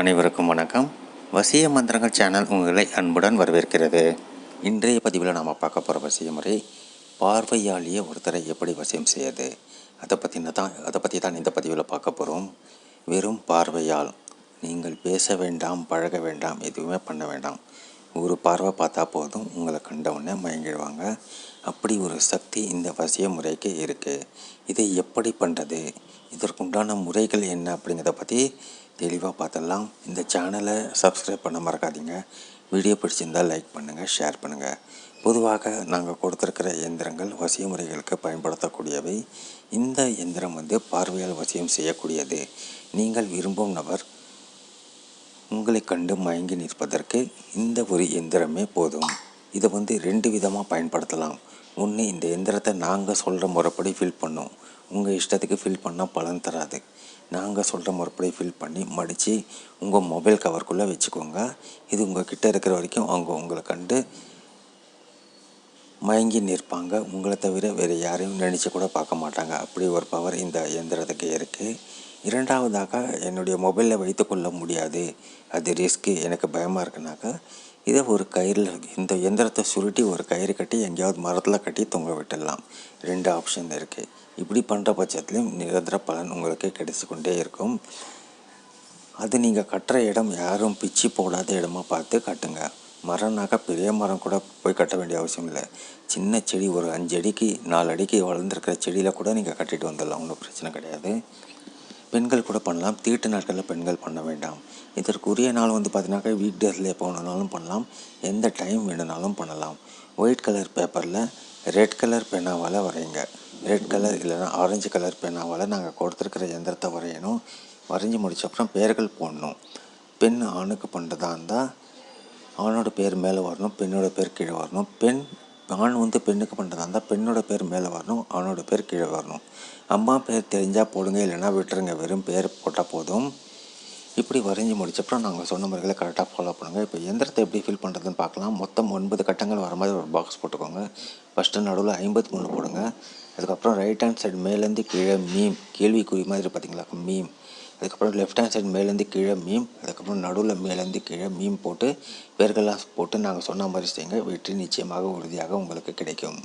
அனைவருக்கும் வணக்கம். வசிய மந்திரங்கள் சேனல் உங்களை அன்புடன் வரவேற்கிறது. இன்றைய பதிவில் நாம் பார்க்க போகிற வசிய முறை பார்வையாளிய ஒருத்தரை எப்படி வசியம் செய்யுது அதை பற்றின தான் அதை பற்றி தான் இந்த பதிவில் பார்க்க போகிறோம் வெறும் பார்வையால் நீங்கள் பேச வேண்டாம் பழக வேண்டாம் எதுவுமே பண்ண வேண்டாம். ஒரு பார்வை பார்த்தா போதும். உங்களை கண்டவுடனே மயங்கிடுவாங்க. அப்படி ஒரு சக்தி இந்த வசிய முறைக்கு இருக்குது இதை எப்படி பண்ணுறது இதற்குண்டான முறைகள் என்ன அப்படிங்கிறத பற்றி தெளிவாக பார்த்துடலாம். இந்த சேனலை சப்ஸ்கிரைப் பண்ண மறக்காதீங்க. வீடியோ பிடிச்சிருந்தால் லைக் பண்ணுங்கள் ஷேர் பண்ணுங்கள் பொதுவாக நாங்கள் கொடுத்துருக்கிற இயந்திரங்கள் வசிய முறைகளுக்கு பயன்படுத்தக்கூடியவை. இந்த இயந்திரம் வந்து பார்வையால் வசியம் செய்யக்கூடியது. நீங்கள் விரும்பும் நபர் உங்களை கண்டு மயங்கி நிற்பதற்கு இந்த ஒரு எந்திரமே போதும். இதை வந்து ரெண்டு விதமாக பயன்படுத்தலாம். ஒன்று இந்த எந்திரத்தை நாங்கள் சொல்கிற முறைப்படி ஃபில் பண்ணோம். உங்கள் இஷ்டத்துக்கு ஃபில் பண்ணால் பலன் தராது. நாங்கள் சொல்கிற முறைப்படி ஃபில் பண்ணி மடித்து உங்கள் மொபைல் கவருக்குள்ளே வச்சுக்கோங்க. இது உங்கள் கிட்டே இருக்கிற வரைக்கும் அவங்க உங்களை கண்டு மயங்கி நிற்பாங்க. உங்களை தவிர வேறு யாரையும் நினச்சி கூட பார்க்க மாட்டாங்க. அப்படி ஒரு பவர் இந்த இயந்திரத்துக்கு இருக்குது இரண்டாவதாக என்னுடைய மொபைலில் வைத்துக்கொள்ள முடியாது. அது ரிஸ்க்கு எனக்கு பயமாக இருக்குனாக்கா இதை ஒரு கயிறில் இந்த எந்திரத்தை சுருட்டி ஒரு கயிறு கட்டி எங்கேயாவது மரத்தில் கட்டி தொங்க விட்டுடலாம். ரெண்டு ஆப்ஷன் இருக்குது இப்படி பண்ணுற பட்சத்துலையும் நிரந்தர பலன் உங்களுக்கு கிடைச்சி கொண்டே இருக்கும். அது நீங்கள் கட்டுற இடம் யாரும் பிச்சு போடாத இடமா பார்த்து கட்டுங்க. மரம்னாக்கா பெரிய மரம் கூட போய் கட்ட வேண்டிய அவசியம் இல்லை. சின்ன செடி ஒரு அஞ்சு அடிக்கு நாலு அடிக்கு வளர்ந்துருக்கிற செடியில் கூட நீங்கள் கட்டிட்டு வந்துடலாம். ஒன்றும் பிரச்சனை கிடையாது. பெண்கள் கூட பண்ணலாம். தீட்டு நாட்களில் பெண்கள் பண்ண வேண்டாம். இதற்குரிய நாள் வந்து பார்த்தீங்கன்னாக்கா வீக் டேஸில் எப்போ வேணுனாலும் பண்ணலாம். எந்த டைம் வேணுனாலும் பண்ணலாம். ஒயிட் கலர் பேப்பரில் ரெட் கலர் பெனாவால் வரைங்க ரெட் கலர் இல்லைன்னா ஆரஞ்சு கலர் பெனாவால் நாங்கள் கொடுத்துருக்கிற எந்திரத்தை வரையணும். வரைஞ்சி முடிச்ச அப்புறம் பேர்கள் போடணும். பெண் ஆணுக்கு பண்ணுறதா இருந்தால் ஆணோட பேர் மேலே வரணும் பெண்ணோட பேர் கீழே வரணும். பெண் ஆண் வந்து பெண்ணுக்கு பண்ணுறதா இருந்தால் பெண்ணோட பேர் மேலே வரணும் ஆணோட பேர் கீழே வரணும். அம்மா பேர் தெரிஞ்சால் போடுங்க இல்லைன்னா விட்டுருங்க. வெறும் பேர் போட்டால் போதும். இப்படி வரைஞ்சி முடிச்சப்பறம் நாங்கள் சொன்ன முறைகளை கரெக்டாக ஃபாலோ பண்ணுங்கள் இப்போ எந்திரத்தை எப்படி ஃபில் பண்ணுறதுன்னு பார்க்கலாம். மொத்தம் ஒன்பது கட்டங்கள் வர மாதிரி ஒரு பாக்ஸ் போட்டுக்கோங்க. ஃபஸ்ட்டு நடுவில் ஐம்பத்தி மூணு போடுங்க. அதுக்கப்புறம் ரைட் ஹேண்ட் சைடு மேலேருந்து கீழே மீம் கேள்விக்குறி மாதிரி பார்த்தீங்களா? மீம். அதுக்கப்புறம் லெஃப்ட் ஹேண்ட் சைடு மேலேருந்து கீழே மீம் அதுக்கப்புறம் நடுவில் மேலேருந்து கீழே மீம் போட்டு பேர்கள்லாம் போட்டு நாங்கள் சொன்ன மாதிரி செய்யுங்க. வெற்றி நிச்சயமாக உறுதியாக உங்களுக்கு கிடைக்கும்.